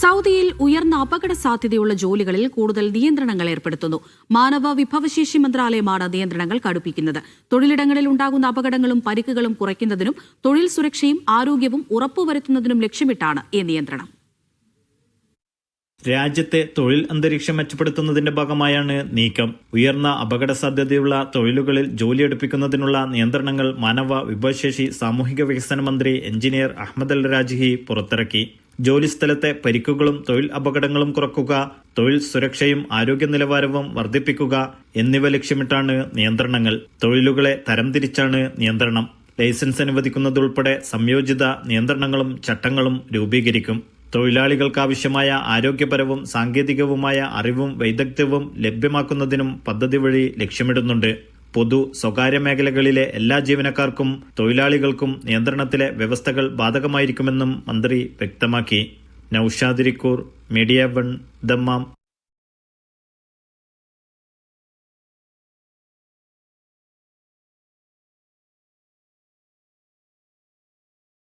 സൗദിയിൽ ഉയർന്ന അപകട സാധ്യതയുള്ള ജോലികളിൽ കൂടുതൽ നിയന്ത്രണങ്ങൾ ഏർപ്പെടുത്തുന്നു. മാനവ വിഭവശേഷി മന്ത്രാലയമാണ് നിയന്ത്രണങ്ങൾ കടുപ്പിക്കുന്നത്. തൊഴിലിടങ്ങളിൽ ഉണ്ടാകുന്ന അപകടങ്ങളും പരിക്കുകളും കുറയ്ക്കുന്നതിനും തൊഴിൽ സുരക്ഷയും ആരോഗ്യവും ഉറപ്പുവരുത്തുന്നതിനും ലക്ഷ്യമിട്ടാണ് ഈ നിയന്ത്രണം. രാജ്യത്തെ തൊഴിൽ അന്തരീക്ഷം മെച്ചപ്പെടുത്തുന്നതിന്റെ ഭാഗമായാണ് നീക്കം. ഉയർന്ന അപകട സാധ്യതയുള്ള തൊഴിലുകളിൽ ജോലിയെടുപ്പിക്കുന്നതിനുള്ള നിയന്ത്രണങ്ങൾ മാനവ വിഭവശേഷി സാമൂഹിക വികസന മന്ത്രി എഞ്ചിനീയർ അഹമ്മദ് അൽ രാജിഹി പുറത്തിറക്കി. ജോലിസ്ഥലത്തെ പരിക്കുകളും തൊഴിൽ അപകടങ്ങളും കുറക്കുക തൊഴിൽ സുരക്ഷയും ആരോഗ്യ നിലവാരവും വർദ്ധിപ്പിക്കുക എന്നിവ ലക്ഷ്യമിട്ടാണ് നിയന്ത്രണങ്ങൾ. തൊഴിലുകളെ തരംതിരിച്ചാണ് നിയന്ത്രണം. ലൈസൻസ് അനുവദിക്കുന്നതുൾപ്പെടെ സംയോജിത നിയന്ത്രണങ്ങളും ചട്ടങ്ങളും രൂപീകരിക്കും. തൊഴിലാളികൾക്കാവശ്യമായ ആരോഗ്യപരവും സാങ്കേതികവുമായ അറിവും വൈദഗ്ധ്യവും ലഭ്യമാക്കുന്നതിനും പദ്ധതി വഴി ലക്ഷ്യമിടുന്നുണ്ട്. പൊതു സ്വകാര്യ മേഖലകളിലെ എല്ലാ ജീവനക്കാർക്കും തൊഴിലാളികൾക്കും നിയന്ത്രണത്തിലെ വ്യവസ്ഥകൾ ബാധകമായിരിക്കുമെന്നും മന്ത്രി വ്യക്തമാക്കി. നൌഷാദിരിക്കൂർ മീഡിയ വൺ ദമ്മാം.